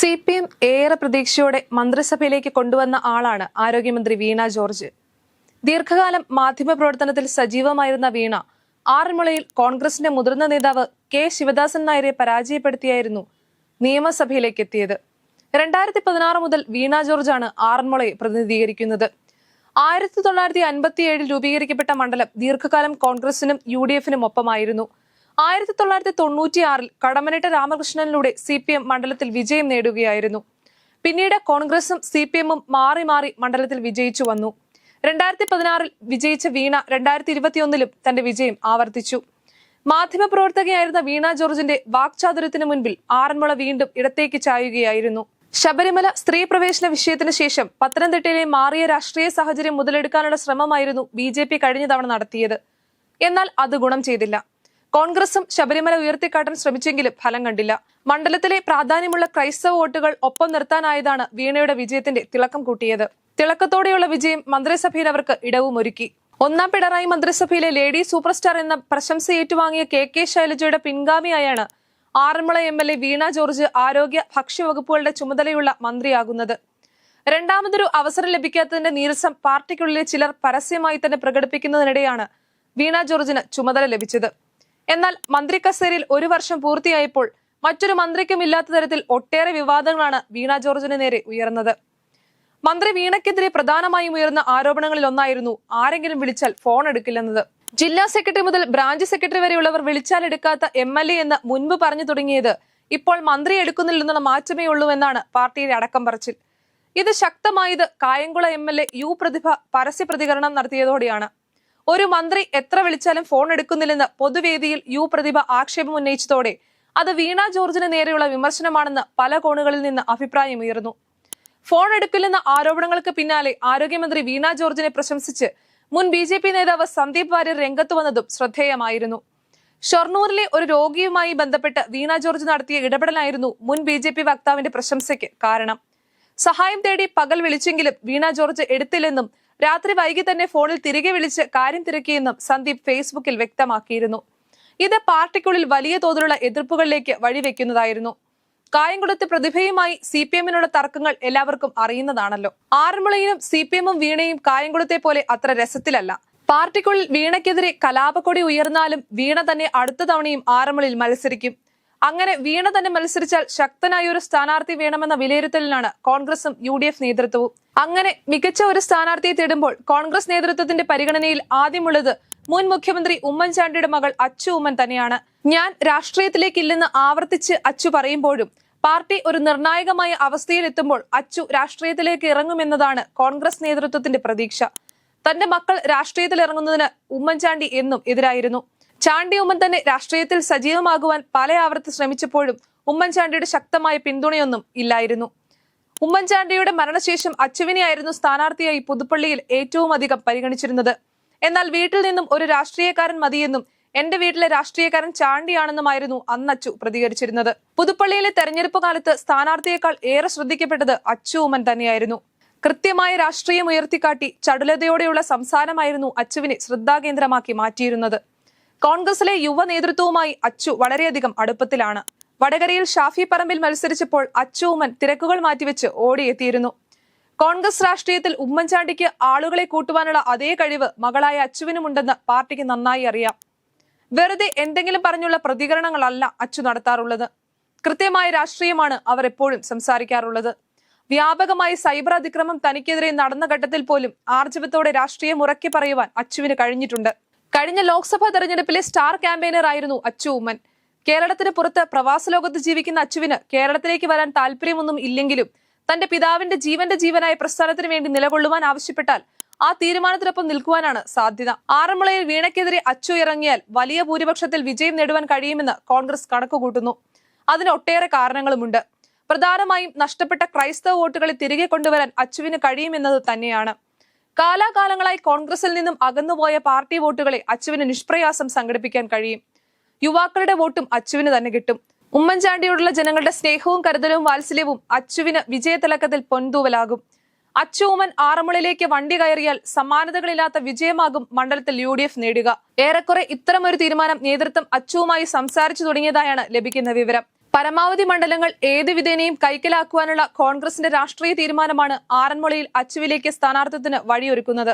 C P M ഏറെ പ്രതീക്ഷയോടെ മന്ത്രിസഭയിലേക്ക് കൊണ്ടുവന്ന ആളാണ് ആരോഗ്യമന്ത്രി വീണ ജോർജ്. ദീർഘകാലം മാധ്യമപ്രവർത്തനത്തിൽ സജീവമായിരുന്ന വീണ ആറന്മുളയിൽ കോൺഗ്രസിന്റെ മുതിർന്ന നേതാവ് കെ ശിവദാസൻ നായരെ പരാജയപ്പെടുത്തിയായിരുന്നു നിയമസഭയിലേക്ക് എത്തിയത്. രണ്ടായിരത്തി പതിനാറ് മുതൽ വീണ ജോർജാണ് ആറന്മുളയെ പ്രതിനിധീകരിക്കുന്നത്. ആയിരത്തി തൊള്ളായിരത്തി അൻപത്തിയേഴിൽ രൂപീകരിക്കപ്പെട്ട മണ്ഡലം ദീർഘകാലം കോൺഗ്രസിനും യു ഡി എഫിനും ഒപ്പമായിരുന്നു. ആയിരത്തി തൊള്ളായിരത്തി തൊണ്ണൂറ്റിയാറിൽ കടമനിട്ട രാമകൃഷ്ണനിലൂടെ സി പി എം മണ്ഡലത്തിൽ വിജയം നേടുകയായിരുന്നു. പിന്നീട് കോൺഗ്രസും സി പി എമ്മും മാറി മാറി മണ്ഡലത്തിൽ വിജയിച്ചു വന്നു. രണ്ടായിരത്തി പതിനാറിൽ വിജയിച്ച വീണ രണ്ടായിരത്തി ഇരുപത്തിയൊന്നിലും തന്റെ വിജയം ആവർത്തിച്ചു. മാധ്യമപ്രവർത്തകയായിരുന്ന വീണ ജോർജിന്റെ വാക്ചാതുര്യത്തിന് മുൻപിൽ ആറന്മുള വീണ്ടും ഇടത്തേക്ക് ചായുകയായിരുന്നു. ശബരിമല സ്ത്രീ പ്രവേശന വിഷയത്തിന് ശേഷം പത്തനംതിട്ടയിലെ മാറിയ രാഷ്ട്രീയ സാഹചര്യം മുതലെടുക്കാനുള്ള ശ്രമമായിരുന്നു ബി കഴിഞ്ഞ തവണ നടത്തിയത്. എന്നാൽ അത് ഗുണം ചെയ്തില്ല. കോൺഗ്രസും ശബരിമല ഉയർത്തിക്കാട്ടാൻ ശ്രമിച്ചെങ്കിലും ഫലം കണ്ടില്ല. മണ്ഡലത്തിലെ പ്രാധാന്യമുള്ള ക്രൈസ്തവ വോട്ടുകൾ ഒപ്പം നിർത്താനായതാണ് വീണയുടെ വിജയത്തിന്റെ തിളക്കം കൂട്ടിയത്. തിളക്കത്തോടെയുള്ള വിജയം മന്ത്രിസഭയിൽ അവർക്ക് ഇടവുമൊരുക്കി ഒന്നാം പിണറായി മന്ത്രിസഭയിലെ ലേഡി സൂപ്പർ സ്റ്റാർ എന്ന പ്രശംസ ഏറ്റുവാങ്ങിയ കെ കെ ശൈലജയുടെ പിൻഗാമിയായാണ് Aranmula M L A Veena George ആരോഗ്യ ഭക്ഷ്യവകുപ്പുകളുടെ ചുമതലയുള്ള മന്ത്രിയാകുന്നത്. രണ്ടാമതൊരു അവസരം ലഭിക്കാത്തതിന്റെ നീരസം പാർട്ടിക്കുള്ളിലെ ചിലർ പരസ്യമായി തന്നെ പ്രകടിപ്പിക്കുന്നതിനിടെയാണ് വീണ ജോർജിന് ചുമതല ലഭിച്ചത്. എന്നാൽ മന്ത്രി കസേരയിൽ ഒരു വർഷം പൂർത്തിയായപ്പോൾ മറ്റൊരു മന്ത്രിക്കും ഇല്ലാത്ത തരത്തിൽ ഒട്ടേറെ വിവാദങ്ങളാണ് വീണ ജോർജിന് നേരെ ഉയർന്നത്. മന്ത്രി വീണയ്ക്കെതിരെ പ്രധാനമായും ഉയർന്ന ആരോപണങ്ങളിൽ ഒന്നായിരുന്നു ആരെങ്കിലും വിളിച്ചാൽ ഫോൺ എടുക്കില്ലെന്നത്. ജില്ലാ സെക്രട്ടറി മുതൽ ബ്രാഞ്ച് സെക്രട്ടറി വരെയുള്ളവർ വിളിച്ചാൽ എടുക്കാത്ത എം എൽ എ എന്ന് മുൻപ് പറഞ്ഞു തുടങ്ങിയത് ഇപ്പോൾ മന്ത്രി എടുക്കുന്നില്ലെന്നുള്ള മാറ്റമേ ഉള്ളൂ എന്നാണ് പാർട്ടിയുടെ അടക്കം പറച്ചിൽ. ഇത് ശക്തമായത് Kayamkulam M L A U Prathibha പരസ്യ പ്രതികരണം നടത്തിയതോടെയാണ്. ഒരു മന്ത്രി എത്ര വിളിച്ചാലും ഫോൺ എടുക്കുന്നില്ലെന്ന് പൊതുവേദിയിൽ യു പ്രതിഭ ആക്ഷേപം ഉന്നയിച്ചതോടെ അത് വീണ ജോർജിന് നേരെയുള്ള വിമർശനമാണെന്ന് പല കോണുകളിൽ നിന്ന് അഭിപ്രായമുയർന്നു ഫോൺ എടുക്കില്ലെന്ന ആരോപണങ്ങൾക്ക് പിന്നാലെ ആരോഗ്യമന്ത്രി വീണ ജോർജിനെ പ്രശംസിച്ച് മുൻ ബി നേതാവ് സന്ദീപ് വാര്യർ രംഗത്ത് വന്നതും ശ്രദ്ധേയമായിരുന്നു. ഷൊർണൂരിലെ ഒരു രോഗിയുമായി ബന്ധപ്പെട്ട് വീണ ജോർജ് നടത്തിയ ഇടപെടലായിരുന്നു മുൻ ബി വക്താവിന്റെ പ്രശംസയ്ക്ക് കാരണം. സഹായം തേടി പകൽ വിളിച്ചെങ്കിലും വീണ ജോർജ് എടുത്തില്ലെന്നും രാത്രി വൈകി തന്നെ ഫോണിൽ തിരികെ വിളിച്ച് കാര്യം തിരക്കിയെന്നും സന്ദീപ് ഫേസ്ബുക്കിൽ വ്യക്തമാക്കിയിരുന്നു. ഇത് പാർട്ടിക്കുള്ളിൽ വലിയ തോതിലുള്ള എതിർപ്പുകളിലേക്ക് വഴിവെക്കുന്നതായിരുന്നു. കായംകുളത്ത് പ്രതിഭയുമായി സി പി എമ്മിനുള്ള തർക്കങ്ങൾ എല്ലാവർക്കും അറിയുന്നതാണല്ലോ. ആറന്മുളയിലും സി പി എമ്മും വീണയും കായംകുളത്തെ പോലെ അത്ര രസത്തിലല്ല. പാർട്ടിക്കുള്ളിൽ വീണയ്ക്കെതിരെ കലാപക്കൊടി ഉയർന്നാലും വീണ തന്നെ അടുത്ത തവണയും ആറന്മുളയിൽ മത്സരിക്കും. അങ്ങനെ വീണ തന്നെ മത്സരിച്ചാൽ ശക്തനായ ഒരു സ്ഥാനാർത്ഥി വേണമെന്ന വിലയിരുത്തലിനാണ് കോൺഗ്രസും യു ഡി എഫ് നേതൃത്വവും. അങ്ങനെ മികച്ച ഒരു സ്ഥാനാർത്ഥിയെ തേടുമ്പോൾ കോൺഗ്രസ് നേതൃത്വത്തിന്റെ പരിഗണനയിൽ ആദ്യമുള്ളത് മുൻ മുഖ്യമന്ത്രി ഉമ്മൻചാണ്ടിയുടെ മകൾ അച്ചു ഉമ്മൻ തന്നെയാണ്. ഞാൻ രാഷ്ട്രീയത്തിലേക്കില്ലെന്ന് ആവർത്തിച്ച് അച്ചു പറയുമ്പോഴും പാർട്ടി ഒരു നിർണായകമായ അവസ്ഥയിൽ എത്തുമ്പോൾ അച്ചു രാഷ്ട്രീയത്തിലേക്ക് ഇറങ്ങുമെന്നതാണ് കോൺഗ്രസ് നേതൃത്വത്തിന്റെ പ്രതീക്ഷ. തന്റെ മക്കൾ രാഷ്ട്രീയത്തിൽ ഇറങ്ങുന്നതിന് ഉമ്മൻചാണ്ടി എന്നും എതിരായിരുന്നു. ചാണ്ടി ഉമ്മൻ തന്നെ രാഷ്ട്രീയത്തിൽ സജീവമാകുവാൻ പല ആവർത്തി ശ്രമിച്ചപ്പോഴും ഉമ്മൻചാണ്ടിയുടെ ശക്തമായ പിന്തുണയൊന്നും ഇല്ലായിരുന്നു. ഉമ്മൻചാണ്ടിയുടെ മരണശേഷം അച്ചുവിനെയായിരുന്നു സ്ഥാനാർത്ഥിയായി പുതുപ്പള്ളിയിൽ ഏറ്റവും അധികം പരിഗണിച്ചിരുന്നത്. എന്നാൽ വീട്ടിൽ നിന്നും ഒരു രാഷ്ട്രീയക്കാരൻ മതിയെന്നും എന്റെ വീട്ടിലെ രാഷ്ട്രീയക്കാരൻ ചാണ്ടിയാണെന്നുമായിരുന്നു അന്ന് അച്ചു പ്രതികരിച്ചിരുന്നത്. പുതുപ്പള്ളിയിലെ തെരഞ്ഞെടുപ്പ് കാലത്ത് സ്ഥാനാർത്ഥിയേക്കാൾ ഏറെ ശ്രദ്ധിക്കപ്പെട്ടത് അച്ചു ഉമ്മൻ തന്നെയായിരുന്നു. കൃത്യമായ രാഷ്ട്രീയം ഉയർത്തിക്കാട്ടി ചടുലതയോടെയുള്ള സംസാരമായിരുന്നു അച്ചുവിനെ ശ്രദ്ധാകേന്ദ്രമാക്കി മാറ്റിയിരുന്നത്. കോൺഗ്രസിലെ യുവ നേതൃത്വവുമായി അച്ചു വളരെയധികം അടുപ്പത്തിലാണ്. വടകരയിൽ ഷാഫി പറമ്പിൽ മത്സരിച്ചപ്പോൾ അച്ചു ഉമ്മൻ തിരക്കുകൾ മാറ്റിവെച്ച് ഓടിയെത്തിയിരുന്നു. കോൺഗ്രസ് രാഷ്ട്രീയത്തിൽ ഉമ്മൻചാണ്ടിക്ക് ആളുകളെ കൂട്ടുവാനുള്ള അതേ കഴിവ് മകളായ അച്ചുവിനുമുണ്ടെന്ന് പാർട്ടിക്ക് നന്നായി അറിയാം. വെറുതെ എന്തെങ്കിലും പറഞ്ഞുള്ള പ്രതികരണങ്ങളല്ല അച്ചു നടത്താറുള്ളത്. കൃത്യമായ രാഷ്ട്രീയമാണ് അവർ എപ്പോഴും സംസാരിക്കാറുള്ളത്. വ്യാപകമായി സൈബർ അതിക്രമം തനിക്കെതിരെ നടന്ന ഘട്ടത്തിൽ പോലും ആർജവത്തോടെ രാഷ്ട്രീയം ഉറക്കി പറയുവാൻ അച്ചുവിന് കഴിഞ്ഞിട്ടുണ്ട്. കഴിഞ്ഞ ലോക്സഭാ തെരഞ്ഞെടുപ്പിലെ സ്റ്റാർ ക്യാമ്പയിനർ ആയിരുന്നു അച്ചു ഉമ്മൻ. കേരളത്തിന് പുറത്ത് പ്രവാസ ലോകത്ത് ജീവിക്കുന്ന അച്ചുവിന് കേരളത്തിലേക്ക് വരാൻ താല്പര്യമൊന്നും ഇല്ലെങ്കിലും തന്റെ പിതാവിന്റെ ജീവന്റെ ജീവനായ പ്രസ്ഥാനത്തിന് വേണ്ടി നിലകൊള്ളുവാൻ ആവശ്യപ്പെട്ടാൽ ആ തീരുമാനത്തിനൊപ്പം നിൽക്കുവാനാണ് സാധ്യത. ആറന്മുളയിൽ വീണയ്ക്കെതിരെ അച്ചു ഇറങ്ങിയാൽ വലിയ ഭൂരിപക്ഷത്തിൽ വിജയം നേടുവാൻ കഴിയുമെന്ന് കോൺഗ്രസ് കണക്കുകൂട്ടുന്നു. അതിന് ഒട്ടേറെ കാരണങ്ങളുമുണ്ട്. പ്രധാനമായും നഷ്ടപ്പെട്ട ക്രൈസ്തവ വോട്ടുകളെ തിരികെ കൊണ്ടുവരാൻ അച്ചുവിന് കഴിയുമെന്നത് തന്നെയാണ്. കാലാകാലങ്ങളായി കോൺഗ്രസിൽ നിന്നും അകന്നുപോയ പാർട്ടി വോട്ടുകളെ അച്ചുവിന് നിഷ്പ്രയാസം സംഘടിപ്പിക്കാൻ കഴിയും. യുവാക്കളുടെ വോട്ടും അച്ചുവിന് തന്നെ കിട്ടും. ഉമ്മൻചാണ്ടിയോടുള്ള ജനങ്ങളുടെ സ്നേഹവും കരുതലും വാത്സല്യവും അച്ചുവിന് വിജയതിലക്കത്തിൽ പൊൻതൂവലാകും. അച്ചു ഉമ്മൻ ആറന്മുളയിലേക്ക് വണ്ടി കയറിയാൽ സമാനതകളില്ലാത്ത വിജയമാകും മണ്ഡലത്തിൽ യു ഡി എഫ് നേടുക. ഏറെക്കുറെ ഇത്തരമൊരു തീരുമാനം നേതൃത്വം അച്ചുവുമായി സംസാരിച്ചു തുടങ്ങിയതായാണ് ലഭിക്കുന്ന വിവരം. പരമാവധി മണ്ഡലങ്ങൾ ഏത് വിധേനയും കൈക്കലാക്കുവാനുള്ള കോൺഗ്രസിന്റെ രാഷ്ട്രീയ തീരുമാനമാണ് ആറന്മുളയിൽ അച്ചുവിലേക്ക് സ്ഥാനാർത്ഥിത്വത്തിന് വഴിയൊരുക്കുന്നത്.